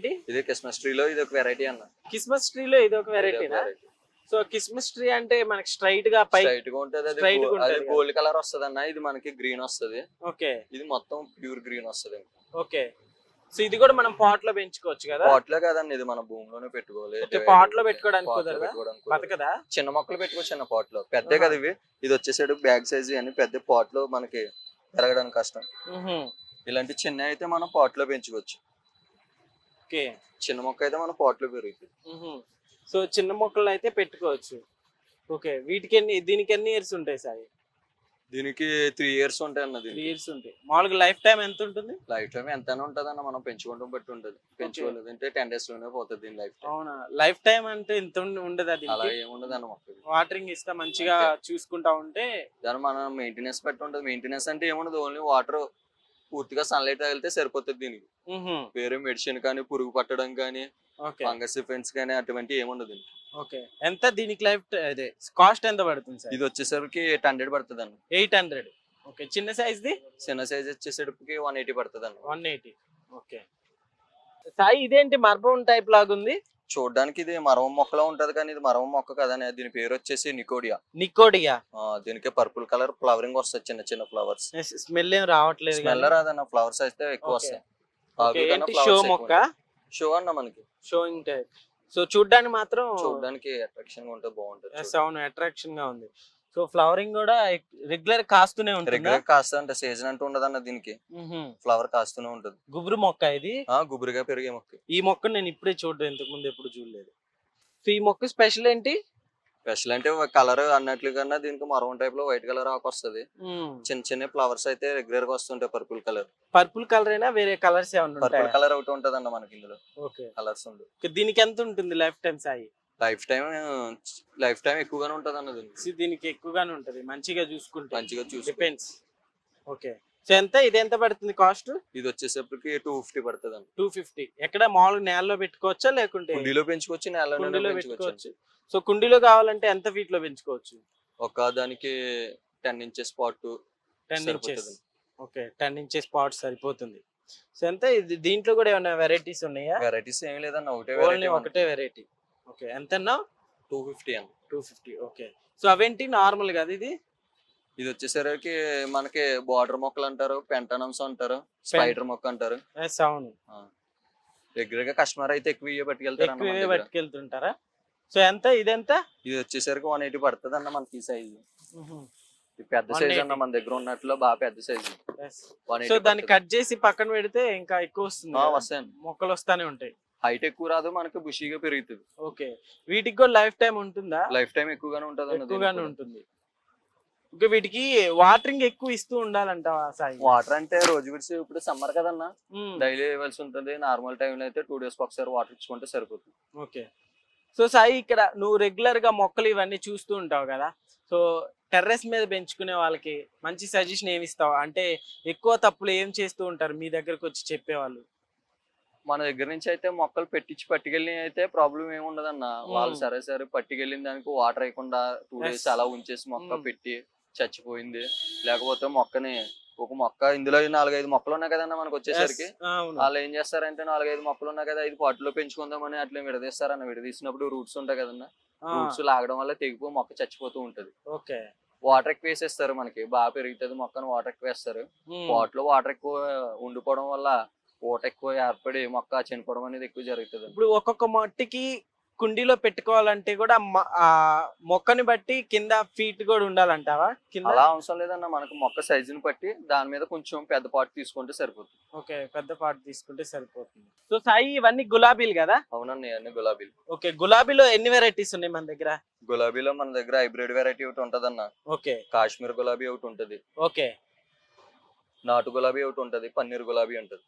ఏంటి? ఇది క్రిస్మస్ ట్రీలో ఇది ఒక వెరైటీ అన్న. కిస్మస్ ట్రీలో ఇది ఒక వెరైటీనా సో కిస్మస్ ట్రీ అంటే మనకి స్ట్రైట్గా పై స్ట్రైట్గా ఉంటది అది. గోల్డ్ కలర్ వస్తది అన్న ఇది మనకి గ్రీన్ వస్తది. ఓకే ఇది మొత్తం ప్యూర్ గ్రీన్ వస్తది. ఓకే సో ఇది కూడా మనం పాట్లో పెంచుకోవచ్చు కదా? పాట్లో కదండి ఇది మన భూమిలోనే పెట్టుకోవాలి. Pot లో పెట్టుకోవడానికి లో చిన్న మొక్కలు పెట్టుకోవచ్చు చిన్న పాట్లో. పెద్దే. కదా ఇవి. ఇది వచ్చేసాడు బ్యాగ్ సైజ్ అని పెద్ద పాట్లో మనకి పెరగడానికి కష్టం. ఇలాంటి చిన్న అయితే మనం పాట్లో పెంచుకోవచ్చు. ఓకే. చిన్న మొక్క అయితే మన పాట్లో పెరుగుతుంది. సో చిన్న మొక్కలు అయితే పెట్టుకోవచ్చు. ఓకే. వీటికి ఎన్ని దీనికి ఎన్ని ఇయర్స్ ఉంటాయి సాయి? దీనికి త్రీ ఇయర్స్ ఉంటాయి అన్న త్రీ ఇయర్స్ ఉంటాయి. మామూలుగా లైఫ్ టైం ఎంత ఉంటుంది? లైఫ్ టైం ఎంతైనా ఉంటది అన్న మనం పెంచుకుంటాం బట్టి ఉంటది. పెంచుకోలేదు అంటే టెన్ డేస్లోనే పోతుంది దీని లైఫ్ అవునా? లైఫ్ టైం అంటే ఇంత ఉండ- ఉండదా అలా దీనికి ఏముండదు అన్న వాటరింగ్ ఇస్తా మంచిగా చూసుకుంటా ఉంటే దాని మనం మెయింటెనెన్స్ బట్టి ఉంటుంది. మెయింటెనెన్స్ అంటే ఏముండదు ఓన్లీ వాటర్ పూర్తిగా సన్లైట్ తగిలితే సరిపోతుంది దీనికి. వేరే మెడిసిన్ కానీ పురుగు పట్టడం కానీ ఫంగస్ ఇఫెన్స్ కానీ అటువంటి ఏముండదు. ఓకే. ఎంత దీనికి లైఫ్ అదే కాస్ట్ ఎంత పడుతుంది సార్? ఇది వచ్చేసరికి ఎయిట్ హండ్రెడ్ పడుతుంది అన్న ఎయిట్ హండ్రెడ్ ఓకే. చిన్న సైజ్ ది? చిన్న సైజ్ వచ్చేసరికి వన్ ఎయిటీ పడుతుంది అన్న వన్ ఎయిటీ ఓకే. సాయి ఇదేంటి మర్బం టైప్ లాగా ఉంది చూడడానికి ఇది మరవం మొక్కలో ఉంటది కానీ ఇది మరవం మొక్క కదని దీని పేరు వచ్చేసి నికోడియా నికోడియా ఆ, దీనికి పర్పుల్ కలర్ ఫ్లవరింగ్ వస్తాయి చిన్న చిన్న ఫ్లవర్స్ స్మెల్ ఏం రావట్లేదు స్మెల్ రాదన్న ఫ్లవర్స్ అయితే ఎక్కువ Okay. వస్తాయి. ఏంటి షో మొక్క? షో అన్న మనకి. షోయింగ్ టైప్ సో చూడ్డానికి మాత్రం చూడడానికి అట్రాక్షన్గా ఉంటే బాగుంటది అవును అట్రాక్షన్గా ఉంది. సో ఫ్లవరింగ్ కూడా రెగ్యులర్ కాస్తూనే ఉంటుంది? రెగ్యులర్ కాస్త అంటే సీజన్ అంటూ ఉండదన్న దీనికి. ఫ్లవర్ కాస్తూనే ఉంటది. గుబురు మొక్క ఇది? ఆ గుబురుగా పెరిగే మొక్క. ఈ మొక్క నేను ఇప్పుడే చూడడం ఇంతకు ముందు ఎప్పుడు చూడలేదు. సో ఈ మొక్క స్పెషల్ ఏంటి? స్పెషల్ అంటే కలర్ అన్నట్లు కన్నా దీనికి మరవం టైప్లో వైట్ కలర్ ఆకు వస్తది. చిన్న చిన్న ఫ్లవర్స్ అయితే రెగ్యులర్గా వస్తుంటాయి పర్పుల్ కలర్. పర్పుల్ కలర్ అయినా వేరే కలర్స్ ఏమన్నా పర్పుల్ కలర్ ఒకటి ఉంటది అన్న మనకి ఇందులో. ఓకే. కలర్స్ ఉండు. దీనికి ఎంత ఉంటుంది lifetime Sai lifetime life time ఎక్కువగానే ఉంటది అన్న దీనికి See, దీనికి ఎక్కువగానే ఉంటది. మంచిగా చూసుకుంటే. మంచిగా చూసి డిపెండ్స్ ఓకే సో ఎంత? ఇది ఎంత పడుతుంది కాస్ట్ ఇది వచ్చేసరికి టూ ఫిఫ్టీ పడుతుంది అన్న టూ ఫిఫ్టీ ఎక్కడ? మామూలుగా నేలలో పెట్టుకోవచ్చా? లేకుంటే కుండీలో పెంచుకోవచ్చు నేలలో కుండీలో పెంచుకోవచ్చు. పెట్టుకోవచ్చు. సో కుండీలో కావాలంటే ఎంత ఫీట్లో పెంచుకోవచ్చు? ఒక దానికి ten inches pot ten inches సరిపోతుంది. ఓకే టెన్ ఇంచెస్ పాట్ సరిపోతుంది. సో ఎంత? ఇది దీంట్లో కూడా ఏమైనా వెరైటీస్ ఉన్నాయా? వెరైటీస్ ఏం లేదన్న ఒకటే ఓన్లీ వెరైటీ ఒకటే వెరైటీ ఓకే. ఎంత టూ ఫిఫ్టీ అన్న. Two fifty. ఓకే. సో అవేంటి? నార్మల్ కదా ఇది? ఇది వచ్చేసరికి మనకి బార్డర్ మొక్కలు అంటారు పెంటనమ్స్ అంటారు స్పైడర్ మొక్క అంటారు. Yes, అవును. రెగ్యులర్గా కస్టమర్ అయితే ఎక్కువ ఇవే పట్టుకెళ్తారు అన్న ఎక్కువే దగ్గర. పట్టుకెళ్తుంటారా? సో ఎంత? ఇదెంత? ఇది వచ్చేసరికి వన్ ఎయిటీ పడుతుంది అన్న మనకి సైజ్ ఇది పెద్ద సైజ్ అన్న 180. మన దగ్గర ఉన్నట్లు బాగా పెద్ద సైజ్ సో దాన్ని కట్ చేసి పక్కన పెడితే ఇంకా ఎక్కువ వస్తుంది మొక్కలు వస్తానే ఉంటాయి. హైట్ ఎక్కువ రాదు మనకి బుషీగా పెరుగుతుంది. ఓకే. వీటికి కూడా లైఫ్ టైం ఉంటుందా? లైఫ్ టైం ఎక్కువగానే ఉంటది ఎక్కువగానే ఉంటుంది. ఓకే వీటికి వాటరింగ్ ఎక్కువ ఇస్తూ ఉండాలంట సాయి? వాటర్ అంటే రోజు విడిచి ఇప్పుడు సమ్మర్ కదన్నా. డైలీ ఇవ్వాల్సి ఉంటుంది. నార్మల్ టైంలో అయితే టూ డేస్ ఒకసారి వాటర్ ఇచ్చుకుంటే సరిపోతుంది. ఓకే. సో సాయి ఇక్కడ నువ్వు రెగ్యులర్గా మొక్కలు ఇవన్నీ చూస్తూ ఉంటావు కదా? సో టెర్రస్ మీద పెంచుకునే వాళ్ళకి మంచి సజెషన్ ఏమి ఇస్తావు? అంటే ఎక్కువ తప్పులు ఏం చేస్తూ ఉంటారు మీ దగ్గరకు వచ్చి చెప్పేవాళ్ళు? మన దగ్గర నుంచి అయితే మొక్కలు పెట్టించి పట్టుకెళ్ళి అయితే ప్రాబ్లం ఏమి ఉండదన్న. వాళ్ళు. సరే సరే పట్టుకెళ్ళిన దానికి వాటర్ వేయకుండా టూ. డేస్ అలా ఉంచేసి మొక్క. పెట్టి చచ్చిపోయింది. లేకపోతే మొక్కని ఒక మొక్క ఇందులో నాలుగైదు మొక్కలు ఉన్నాయి కదన్న మనకు వచ్చేసరికి. వాళ్ళు ఏం చేస్తారంటే నాలుగైదు మొక్కలు ఉన్నాయి కదా ఐదు పాటలో పెంచుకుందామని అట్లా విడదీస్తారన్న. విడదీసినప్పుడు రూట్స్ ఉంటాయి కదన్న. రూట్స్ లాగడం వల్ల తెగిపో మొక్క చచ్చిపోతూ ఉంటది. ఓకే. వాటర్ ఎక్కువ వేసేస్తారు మనకి. బాగా పెరుగుతుంది మొక్కను వాటర్ ఎక్కువ వేస్తారు. మ్మ్. పాట్లో వాటర్ ఎక్కువ ఉండిపోవడం వల్ల ఊట ఎక్కువ ఏర్పడి మొక్క చనిపోవడం అనేది ఎక్కువ జరుగుతుంది. ఇప్పుడు ఒక్కొక్క మట్టికి కుండీలో పెట్టుకోవాలంటే కూడా ఆ మొక్కని బట్టి కింద ఫీట్ కూడా ఉండాలంటావా? కింద? అలా అవసరం లేదన్న మనకు మొక్క సైజుని బట్టి దాని మీద కొంచెం పెద్ద పాట్ తీసుకుంటే సరిపోతుంది. ఓకే పెద్ద పార్ట్ తీసుకుంటే సరిపోతుంది. సో సాయి ఇవన్నీ గులాబీలు కదా? అవునండి అన్ని గులాబీలు. ఓకే గులాబీలో ఎన్ని వెరైటీస్ ఉన్నాయి మన దగ్గర? గులాబీలో మన దగ్గర హైబ్రిడ్ వెరైటీ ఒకటి ఉంటదన్న. ఓకే. కాశ్మీర్ గులాబీ ఒకటి ఉంటది. ఓకే. నాటు గులాబీ ఒకటి ఉంటది పన్నీర్ గులాబీ ఉంటది.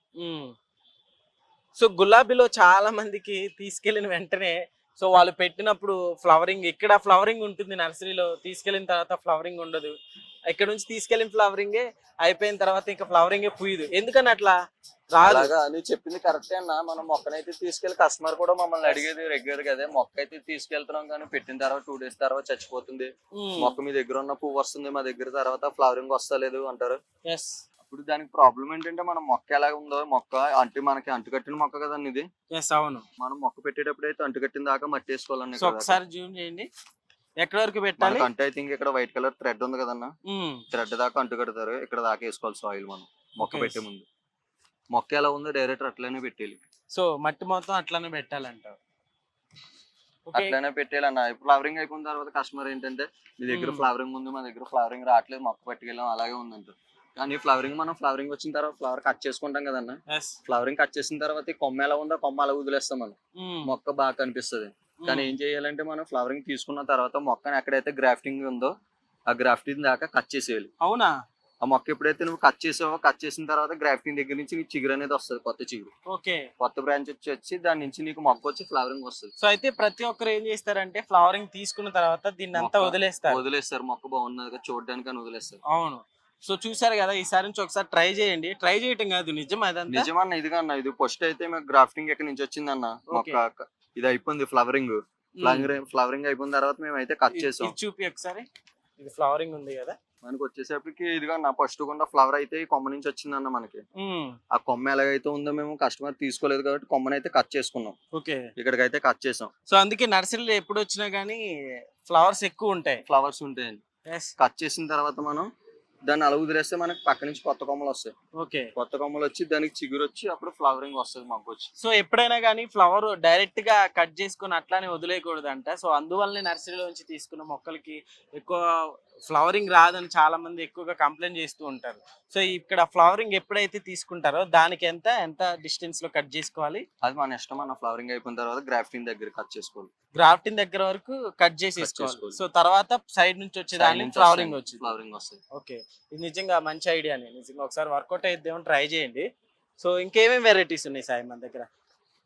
సో గులాబీలో చాలా మందికి తీసుకెళ్ళిన వెంటనే సో వాళ్ళు పెట్టినప్పుడు ఫ్లవరింగ్ ఇక్కడ ఫ్లవరింగ్ ఉంటుంది నర్సరీలో తీసుకెళ్ళిన తర్వాత ఫ్లవరింగ్ ఉండదు. ఇక్కడ నుంచి తీసుకెళ్ళిన ఫ్లవరింగే అయిపోయిన తర్వాత ఇంకా ఫ్లవరింగే పూయదు. ఎందుకని అట్లా? అలాగా నువ్వు చెప్పింది కరెక్టే అన్న. మనం మొక్కనైతే తీసుకెళ్ళి కస్టమర్ కూడా మమ్మల్ని అడిగేది రెగ్యులర్గా అదే. మొక్క అయితే తీసుకెళ్తున్నాం కానీ పెట్టిన తర్వాత టూ డేస్ తర్వాత చచ్చిపోతుంది. మొక్క మీ దగ్గర ఉన్న పువ్వు వస్తుంది మా దగ్గర తర్వాత ఫ్లవరింగ్ వస్తలేదు అంటారు. ఇప్పుడు దానికి ప్రాబ్లం ఏంటంటే మనం మొక్క ఎలా ఉందో మొక్క అంటే మనకి అంటుకట్టిన మొక్క కదండి ఇది? ఎస్ అవును. మనం మొక్క పెట్టేటప్పుడు అయితే అంటుకట్టిన దాకా మట్టి వేసుకోవాలండి సో ఒకసారి జూమ్ చేయండి. ఎక్కడి వరకు పెట్టాలి? అంటే ఐ థింక్ ఇక్కడ వైట్ కలర్ థ్రెడ్ ఉంది కదన్న. థ్రెడ్ దాకా అంటు కడతారు ఇక్కడ దాకా వేసుకోవాలి సాయిల్ మనం. మొక్క. పెట్టే ముందు. మొక్క ఎలా ఉందో డైరెక్ట్ అట్లనే పెట్టేయాలి. సో మట్టి మొత్తం అట్లానే పెట్టాలంటావు. ఓకే అట్లనే పెట్టేయాలన్న. ఫ్లవరింగ్ అయిపోయిన తర్వాత కస్టమర్ ఏంటంటే మీ దగ్గర Hmm. ఫ్లవరింగ్ ఉంది మా దగ్గర ఫ్లవరింగ్ రావట్లేదు మొక్క పట్టుకెళ్ళాం అలాగే ఉందంటారు. కానీ ఫ్లవరింగ్ మనం ఫ్లవరింగ్ వచ్చిన తర్వాత ఫ్లవర్ కట్ చేసుకుంటాం కదన్న? ఫ్లవరింగ్ కట్ చేసిన తర్వాత ఈ కొమ్మ ఎలా ఉందో కొమ్మ అలా వదిలేస్తాం మనం. మొక్క బాగా కనిపిస్తుంది. కానీ ఏం చేయాలంటే మనం ఫ్లవరింగ్ తీసుకున్న తర్వాత మొక్కని ఎక్కడైతే గ్రాఫ్టింగ్ ఉందో ఆ గ్రాఫ్టింగ్ దాకా కట్ చేసేయాలి. అవునా? ఆ మొక్క ఎప్పుడైతే నువ్వు కట్ చేసావో కట్ చేసిన తర్వాత గ్రాఫ్టింగ్ దగ్గర నుంచి నీకు చిగురు అనేది వస్తుంది కొత్త చిగురు. ఓకే. కొత్త బ్రాంచ్ వచ్చి వచ్చి దాని నుంచి నీకు మొక్క వచ్చి ఫ్లవరింగ్ వస్తుంది. సో అయితే ప్రతి ఒక్కరు ఏం చేస్తారంటే ఫ్లవరింగ్ తీసుకున్న తర్వాత దీన్ని అంతా వదిలేస్తారు. వదిలేస్తారు మొక్క బాగున్నది చూడడానికి అని వదిలేస్తారు. అవును. సో చూసారు కదా ఈసారి నుంచి ఒకసారి ట్రై చేయండి. ట్రై చేయటం కాదు నిజం అదంతా? నిజమన్న ఇదిగా అన్న ఇది ఫస్ట్ అయితే మీకు గ్రాఫ్టింగ్ ఎక్కడి నుంచి వచ్చిందన్న మొక్క ఇది అయిపోయింది ఫ్లవరింగ్. ఫ్లవరింగ్ ఫ్లవరింగ్ అయిపోయిన తర్వాత మేము అయితే కట్ ఇది- చేసాం. ఇది చూపి ఒకసారి. ఇది ఫ్లవరింగ్ ఉంది కదా? మనకి వచ్చేసరికి ఇదిగా నా ఫస్ట్ కొన్న ఫ్లవర్ అయితే ఈ కొమ్మ నుంచి వచ్చిందన్న మనకి. ఆ కొమ్మ ఎలాగైతే ఉందో మేము కస్టమర్ తీసుకోలేదు కాబట్టి కొమ్మని అయితే కట్ చేసుకున్నాం. ఓకే. ఇక్కడికైతే కట్ చేసాం. సో అందుకే నర్సరీలో ఎప్పుడు వచ్చినా కానీ ఫ్లవర్స్ ఎక్కువ ఉంటాయి. ఫ్లవర్స్ ఉంటాయండి. కట్ చేసిన తర్వాత మనం దాన్ని అలా వదిలేస్తే మనకి పక్క నుంచి కొత్త కొమ్మలు వస్తాయి. ఓకే. కొత్త కొమ్మలు వచ్చి దానికి చిగురు వచ్చి అప్పుడు ఫ్లవరింగ్ వస్తుంది మాకు వచ్చి. సో ఎప్పుడైనా కానీ ఫ్లవర్ డైరెక్ట్గా కట్ చేసుకుని అట్లానే వదిలేయకూడదు అంట సో అందువల్లనే నర్సరీలో నుంచి తీసుకున్న మొక్కలకి ఎక్కువ ఫ్లవరింగ్ రాదని చాలా మంది ఎక్కువగా కంప్లైంట్ చేస్తూ ఉంటారు. సో ఇక్కడ ఫ్లవరింగ్ ఎప్పుడైతే తీసుకుంటారో దానికి ఎంత ఎంత డిస్టెన్స్లో కట్ చేసుకోవాలి? అది మన ఇష్టం మన ఫ్లవరింగ్ అయిపోయిన తర్వాత గ్రాఫ్టింగ్ దగ్గర కట్ చేసుకోవాలి. గ్రాఫ్టింగ్ దగ్గర వరకు కట్ చేసుకోవాలి. సో తర్వాత సైడ్ నుంచి వచ్చే దాని ఫ్లవరింగ్ వచ్చింది. ఫ్లవరింగ్ వస్తుంది ఓకే. ఇది నిజంగా మంచి ఐడియానే నిజంగా ఒకసారి వర్కౌట్ అయిద్దేమో ట్రై చేయండి. సో ఇంకేమేమి వెరైటీస్ ఉన్నాయి సాయి మన దగ్గర?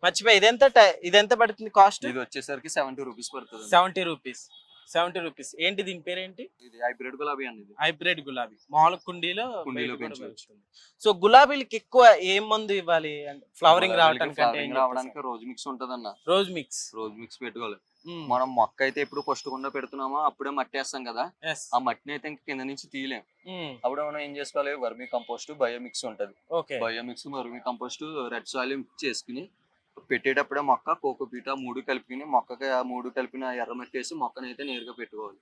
మర్చిపోయి ఇదెంత ఇదెంత పడుతుంది కాస్ట్? ఇది వచ్చేసరికి సెవెంటీ రూపీస్ పడుతుంది. Seventy rupees. Seventy rupees. ఏంటి దీని పేరేంటి? ఇది హైబ్రిడ్ గులాబీ అండి ఇది. హైబ్రిడ్ గులాబీ. మామూలు కుండీలో కుండీలో పెంచుకోవచ్చు. సో గులాబీలకి ఎక్కువ ఏం మందు ఇవ్వాలి? ఫ్లవరింగ్ రావడానికి ఫ్లవరింగ్ రావడానికి రోజు మిక్స్ ఉంటదన్న. Rose mix. రోజు మిక్స్ పెట్టుకోవాలి. మనం మొక్క అయితే ఎప్పుడు ఫస్ట్ కుండా పెడుతున్నామో అప్పుడే మట్టి వేస్తాం కదా ఆ మట్టిని అయితే ఇంక కింద నుంచి తీయలేం. అప్పుడు మనం ఏం చేసుకోవాలి? వర్మీ కంపోస్ట్ బయో మిక్స్ ఉంటది. Okay. Bio mix vermicompost red soil mix చేసుకుని పెట్టేటప్పుడే మొక్క కోకోపీట మూడు కలిపిని మొక్కకి ఆ మూడు కలిపిన ఎర్ర మట్టి వేసి మొక్కని అయితే నేరుగా పెట్టుకోవాలి.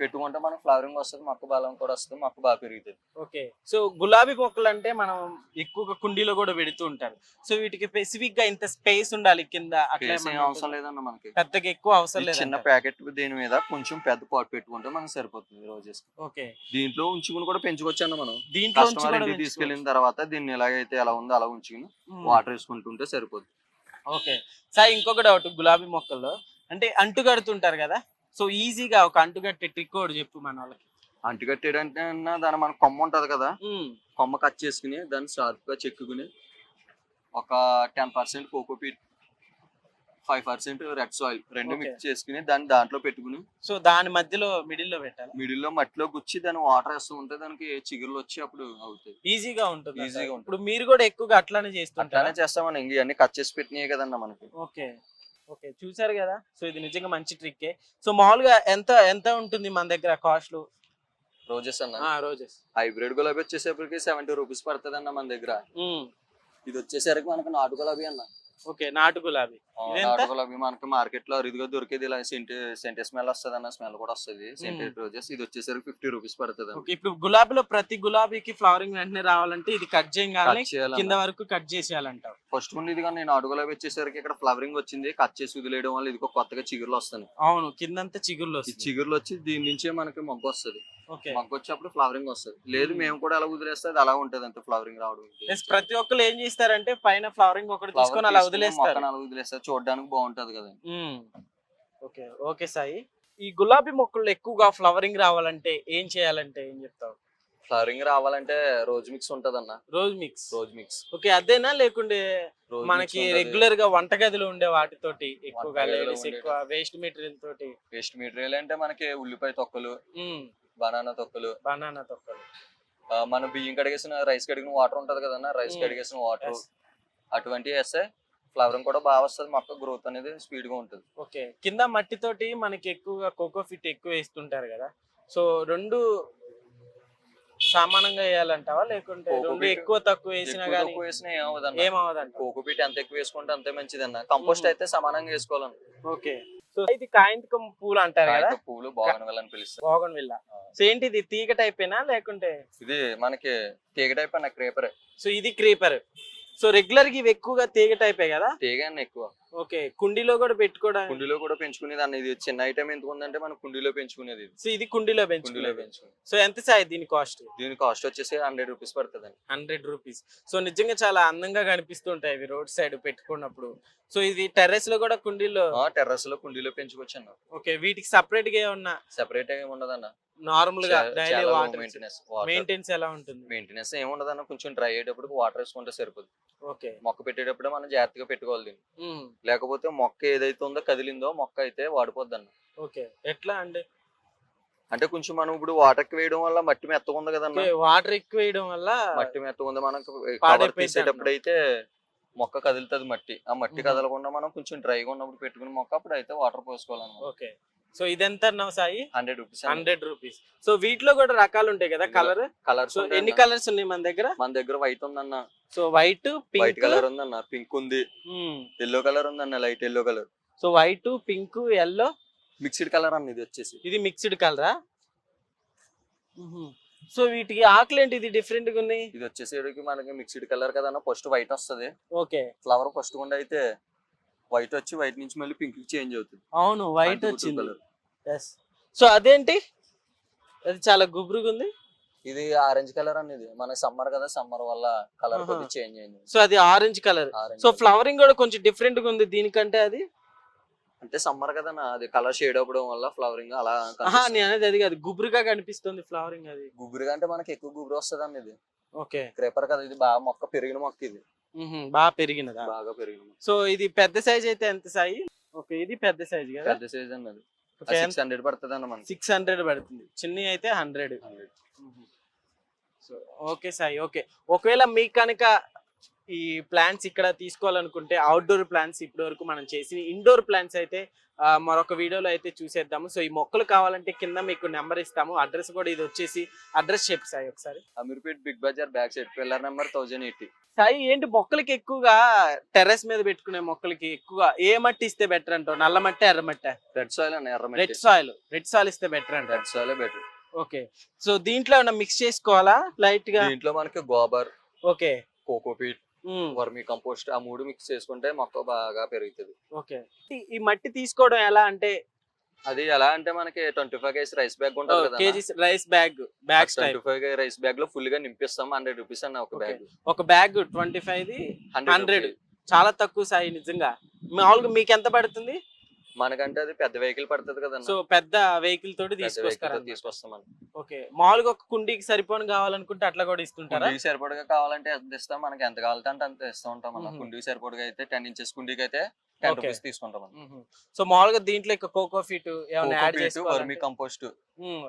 పెట్టుకుంటే మనకు ఫ్లవరింగ్ వస్తుంది మొక్క బలం కూడా వస్తుంది మొక్క బాగా పెరుగుతుంది. ఓకే. సో గులాబీ మొక్కలు అంటే మనం ఎక్కువగా కుండీలో కూడా పెడుతూ ఉంటారు. సో వీటికి స్పెసిఫిక్గా ఇంత స్పేస్ ఉండాలి కింద అట్లా అవసరం? లేదన్న మనకి. పెద్దగా ఎక్కువ అవసరం లేదు చిన్న ప్యాకెట్ దీని మీద కొంచెం పెద్ద పాట్ పెట్టుకుంటే మనకు సరిపోతుంది రోజెస్ ఓకే. దీంట్లో ఉంచుకుని కూడా పెంచుకోవచ్చు అన్న మనం. దీంట్లో తీసుకెళ్ళిన తర్వాత దీన్ని ఎలాగైతే ఎలా ఉందో అలా ఉంచుకుని. వాటర్ వేసుకుంటుంటే సరిపోతుంది ఓకే. సార్ ఇంకొక డౌట్ గులాబీ మొక్కల్లో అంటే అంటు కడుతుంటారు కదా సో ఈజీగా ఒక అంటు కట్టే ట్రిక్ కూడా చెప్పు మన వాళ్ళకి. అంటుకట్టేదంటే అన్న దాని మన కొమ్మ ఉంటది కదా? ఉమ్, కొమ్మ కట్ చేసుకుని దాన్ని షార్ప్గా చెక్కుకుని ఒక ten percent cocopeat five percent red soil రెండు Okay. మిక్స్ చేసుకుని దాన్ని దాంట్లో పెట్టుకుని సో దాని మధ్యలో మిడిల్లో పెట్టాలి? మిడిల్లో మట్టిలో గుచ్చి దాన్ని వాటర్ వేస్తూ ఉంటే దానికి చిగురులు వచ్చి అప్పుడు అవుతాయి. ఈజీగా ఉంటుంది Easy గా ఉంటుంది. ఇప్పుడు మీరు కూడా ఎక్కువగా అట్లానే చేస్తుంటారా? అట్లానే చేస్తామని ఇంక ఇవన్నీ కట్ చేసి పెట్టినాయి కదన్న మనకి. ఓకే ఓకే చూసారు కదా? సో ఇది నిజంగా మంచి ట్రిక్కే సో మామూలుగా ఎంత ఎంత ఉంటుంది మన దగ్గర కాస్ట్లు రోజెస్ అన్న. రోజెస్. హైబ్రిడ్ గులాబీ వచ్చేసరికి సెవెంటీ రూపీస్ పడుతుంది అన్న మన దగ్గర. ఇది వచ్చేసరికి మనకి నాటు గులాబీ అన్న. ఓకే నాటు గులాబీ? నాటు గులాబీ మనకి మార్కెట్లో అరుదుగా దొరికేది ఇలా సెంట్ సెంట్ స్మెల్ వస్తుంది అన్న స్మెల్ కూడా వస్తుంది. Scented roses. ఇది వచ్చేసరికి ఫిఫ్టీ రూపీస్ పడుతుంది ఇప్పుడు గులాబీలో ప్రతి గులాబీకి ఫ్లవరింగ్ వెంటనే రావాలంటే ఇది కట్ చేయగానే కింద వరకు కట్ చేసేయాలంటావు. ఫస్ట్ ముందు ఇదిగా నేను నాటు గులాబీ వచ్చేసరికి ఇక్కడ ఫ్లవరింగ్ వచ్చింది. కట్ చేసి వదిలేయడం వల్ల ఇది కొత్తగా చిగురులు వస్తాయి అవును కిందంతా చిగుర్లు చిగురులు వచ్చి దీని నుంచే మనకి మొగ్గ వస్తుంది. ఓకే. మొగ్గ వచ్చేప్పుడు ఫ్లవరింగ్ వస్తుంది. లేదు. మేము. కూడా అలా వదిలేస్తే అది అలా ఉంటది అంత ఫ్లవరింగ్ రావడం ప్రతి ఒక్కరు ఏం చేస్తారంటే పైన ఫ్లవరింగ్ ఒకటి తీసుకొని అలా వదిలేస్తారు. అలా వదిలేస్తారు. చూడడానికి బాగుంటది కదా. Okay okay Sai. ఈ గులాబీ మొక్కలు ఎక్కువగా ఫ్లవరింగ్ రావాలంటే ఏం చేయాలంటే ఏం చెప్తావు? ఫ్లవరింగ్ రావాలంటే రోజ్ మిక్స్ ఉంటది అన్న rose mix. Rose mix. Okay అదేనా? లేకుంటే మనకి రెగ్యులర్గా వంటగదిలో ఉండే వాటితోటి ఎక్కువగా లేడీస్ ఎక్కువ వేస్ట్ మెటీరియల్ తోటి. వేస్ట్ మెటీరియల్ అంటే మనకి ఉల్లిపాయ తొక్కలు బనానా తొక్కలు. బనానా తొక్కలు. ఆ, మనం బియ్యం కడిగేసిన రైస్ కడిగిన వాటర్ ఉంటది కదన్న రైస్ Hmm. కడిగేసిన వాటర్. Yes. అటువంటివి వేస్తే ఫ్లవరింగ్ కూడా బాగా వస్తుంది మొక్క గ్రోత్ అనేది స్పీడ్గా ఉంటుంది. ఓకే. కింద మట్టితోటి మనకి ఎక్కువగా కోకో ఫిట్ ఎక్కువ వేస్తుంటారు కదా. సో రెండు సమానంగా వేయాలంటావా? లేకుంటే కోకో రెండు ఎక్కువ తక్కువ వేసినా ఎక్కువ గానీ తక్కువ వేసినా ఏమవుదన్న ఏమవదంట కోకోపీట్ ఎంత ఎక్కువ వేసుకుంటే అంతే మంచిదన్న. కంపోస్ట్ మ్మ్. అయితే సమానంగా వేసుకోవాలన్న. ఓకే. సో ఇది కాయింతకం పూలు అంటారు కదా? పువ్వులు బాగా పిలుస్తారు. బోగన్ విల్ల సో ఏంటి ఇది తీగ టైపేనా లేకుంటే? ఇది మనకి తీగ టైప్ అన్న క్రేపర్. సో ఇది క్రీపర్. సో రెగ్యులర్గా ఇవి ఎక్కువగా తీగ టైపే కదా? తీగ అన్న ఎక్కువ. ఓకే కుండీలో కూడా పెట్టుకోవడం కుండీలో కూడా పెంచుకునేది అన్న ఇది చిన్న ఐటమ్ ఎందుకు ఉందంటే మనం కుండీలో పెంచుకునేది సో ఇది కుండీలో కుండీలో పెంచుకునేది. పెంచుకునేది సో ఎంత సాయి దీని కాస్ట్? దీని కాస్ట్ వచ్చేసి హండ్రెడ్ రూపీస్ పడుతుంది హండ్రెడ్ రూపీస్. సో నిజంగా చాలా అందంగా కనిపిస్తుంటాయి ఇవి రోడ్ సైడ్ పెట్టుకున్నప్పుడు. సో ఇది టెర్రస్లో కూడా కుండీలో? టెర్రస్లో కుండీలో పెంచుకోవచ్చు అన్న ఓకే వీటికి సపరేట్గా ఏమన్నా? సెపరేట్ ఏమి ఉండదన్న. నార్మల్గా డైలీ వాటర్ మెయింటెనెన్స్ మెయింటెన్స్ ఎలా ఉంటుంది? మెయింటెనెన్స్ ఏమి ఉండదన్న కొంచెం డ్రై అయ్యేటప్పుడు వాటర్ వేసుకుంటే సరిపోదు. ఓకే. మొక్క పెట్టేటప్పుడు మనం జాగ్రత్తగా పెట్టుకోవాలి దీన్ని. లేకపోతే మొక్క ఏదైతే ఉందో కదిలిందో మొక్క అయితే వాడిపోద్ది అన్న ఓకే. ఎట్లా అండి? అంటే కొంచెం మనం ఇప్పుడు వాటర్ వేయడం వల్ల మట్టి మెత్తగా ఉంది కదన్న. వాటర్ ఎక్కువ వేయడం వల్ల మట్టి మెత్తగా ఉంది. మనం కవర్ తీసేటప్పుడు అయితే మొక్క కదులుతుంది మట్టి. ఆ మట్టి. కదలకుండా మనం కొంచెం డ్రైగా ఉన్నప్పుడు పెట్టుకుని మొక్క అప్పుడు అయితే వాటర్ పోసుకోవాలన్నమాట. ఓకే. సో ఇది ఎంత అన్నావు Sai? Hundred rupees hundred rupees. So వీటిలో కూడా రకాలు ఉంటాయి కదా కలర్? కలర్స్ సో ఎన్ని కలర్స్ ఉన్నాయి మన దగ్గర? మన దగ్గర వైట్ ఉందన్న. So white white pink? Colour ఉందన్న. పింక్ ఉంది. ఎల్లో కలర్ ఉందన్న light yellow colour. So white pink yellow? Mixed colour అన్న ఇది వచ్చేసి. ఇది మిక్స్డ్ కలరా? సో వీటికి ఆకులు ఏంటి? ఇది డిఫరెంట్గా ఉన్నాయి? ఇది వచ్చేసరికి మనకి మిక్స్డ్ కలర్ కదన్న. ఫస్ట్ వైట్ వస్తది. ఓకే. ఫ్లవర్ ఫస్ట్ గుండా అయితే వైట్ వచ్చి వైట్ నుంచి మళ్ళీ పింక్ చేంజ్ అవుతుంది. అవును వైట్ వచ్చింది. ఎస్ సో అదేంటి? అది చాలా గుబురుగా ఉంది. ఇది ఆరెంజ్ కలర్ అనేది. మనకి సమ్మర్ కదా సమ్మర్ వల్ల కలర్. కొద్దిగా చేంజ్ అయింది. సో అది ఆరెంజ్ కలర్ సో ఫ్లవరింగ్ కూడా కొంచెం డిఫరెంట్గా ఉంది దీనికంటే అది? అంటే సమ్మర్ కదా అది కలర్ షేడ్ అవ్వడం వల్ల ఫ్లవరింగ్ అలా. నేను అనేది అది కాదు. గుబురుగా కనిపిస్తుంది ఫ్లవరింగ్ అది. గుబురుగా అంటే మనకి ఎక్కువ గుబురు వస్తుంది అన్న ఇది. ఓకే క్రేపర్ కదా ఇది బాగా మొక్క పెరిగిన మొక్క ఇది. బాగా పెరిగినదా? బాగా పెరిగిన మొక్క. సో ఇది పెద్ద సైజ్ అయితే ఎంత సాయి? ఓకే ఇది పెద్ద సైజ్ కదా? పెద్ద సైజ్ అన్నది సిక్స్ హండ్రెడ్ పడుతుంది అన్న మనకి. సిక్స్ హండ్రెడ్ పడుతుంది. చిన్న అయితే hundred so okay Sai okay. ఒకవేళ మీకు కనుక ఈ ప్లాన్స్ ఇక్కడ తీసుకోవాలనుకుంటే అవుట్డోర్ ప్లాన్స్ ఇప్పటి వరకు మనం చేసి ఇండోర్ ప్లాన్స్ అయితే మరొక వీడియోలో అయితే చూసేద్దాము. సో ఈ మొక్కలు కావాలంటే కింద మీకు నెంబర్ ఇస్తాము. అడ్రస్ కూడా ఇది వచ్చేసి అడ్రస్ చెప్పు సాయి ఒకసారి. Ameerpet Big Bazaar back side pillar number thousand eighty Sai ఏంటి మొక్కలకి ఎక్కువగా టెర్రస్ మీద పెట్టుకునే మొక్కలకి ఎక్కువగా ఏ మట్టి ఇస్తే బెటర్ అంటావు? నల్ల మట్టి ఎర్ర మట్టి? రెడ్ సాయిల్ అన్న ఎర్ర రెడ్ సాయిల్ రెడ్ సాయిల్ ఇస్తే బెటర్ అంట red soil better okay so దీంట్లో ఏమైనా మిక్స్ చేసుకోవాలా? లైట్గా? దీంట్లో మనకి గోబర్ ఓకే కోకోపీట్ వర్మీ కంపోస్ట్ ఆ మూడు మిక్స్ చేసుకుంటే మొక్క బాగా పెరుగుతుంది. ఓకే. ఈ- మట్టి తీసుకోవడం ఎలా అంటే? అది ఎలా అంటే మనకి twenty five kg rice bag ఉంటుంది కదా kg rice bag bags twenty five rice బ్యాగ్లో ఫుల్గా నింపిస్తాం హండ్రెడ్ రూపీస్ అన్న ఒక. బ్యాగ్ ఒక బ్యాగ్ ట్వంటీ ఫైవ్ ది హండ్రెడ్ చాలా తక్కువ సాయి నిజంగా. మామూలుగా మీకు ఎంత పడుతుంది? మనకంటే అది పెద్ద వెహికల్ పడుతుంది కదా సో పెద్ద వెహికల్ తోటి తీసుకొస్తారా తీసుకొస్తాం ఓకే. మామూలుగా ఒక కుండీకి సరిపోని కావాలనుకుంటే అట్లా కూడా ఇస్తుంటారా? కుండీకి సరిపడగా కావాలంటే ఎంత ఇస్తాం? మనకి ఎంత కావాలంటే అంత ఇస్తూ ఉంటాం మనం మ్మ్. కుండీకి సరిపడగా అయితే టెన్ ఇంచెస్ కుండీకి అయితే టెన్. రూపీస్ తీసుకుంటాం. సో మామూలుగా దీంట్లో ఇక కోకో ఫీట్ ఏమైనా యాడ్ వర్మీ చేసుకోవాలి కంపోస్ట్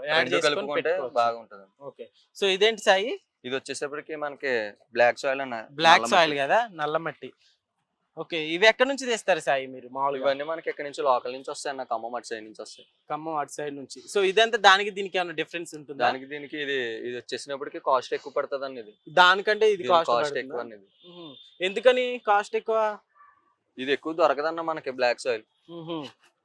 యాడ్ కలుపుకుంటే పెట్టుకోవచ్చు. బాగా ఉంటుంది ఓకే. సో ఇదేంటి సాయి? ఇది వచ్చేసరికి మనకి బ్లాక్ సాయిల్ అన్న బ్లాక్ సాయిల్. కదా? నల్ల మట్టి. ఓకే ఇవి ఎక్కడి నుంచి తెస్తారు సాయి మీరు మామూలుగా? ఇవన్నీ మనకి ఎక్కడి నుంచి? లోకల్ నుంచి వస్తాయి అన్న ఖమ్మం అటు సైడ్ నుంచి వస్తాయి. ఖమ్మం అటు సైడ్ నుంచి. సో ఇదంతా దానికి దీనికి ఏమైనా డిఫరెన్స్ ఉంటుందా? దానికి దీనికి ఇది ఇది వచ్చేసినప్పటికి కాస్ట్ ఎక్కువ పడుతుంది అన్న ఇది దానికంటే ఇది కాస్ట్ కాస్ట్ ఎక్కువ అనేది ఎందుకని కాస్ట్ ఎక్కువ? ఇది ఎక్కువ దొరకదన్న మనకి బ్లాక్ సాయిల్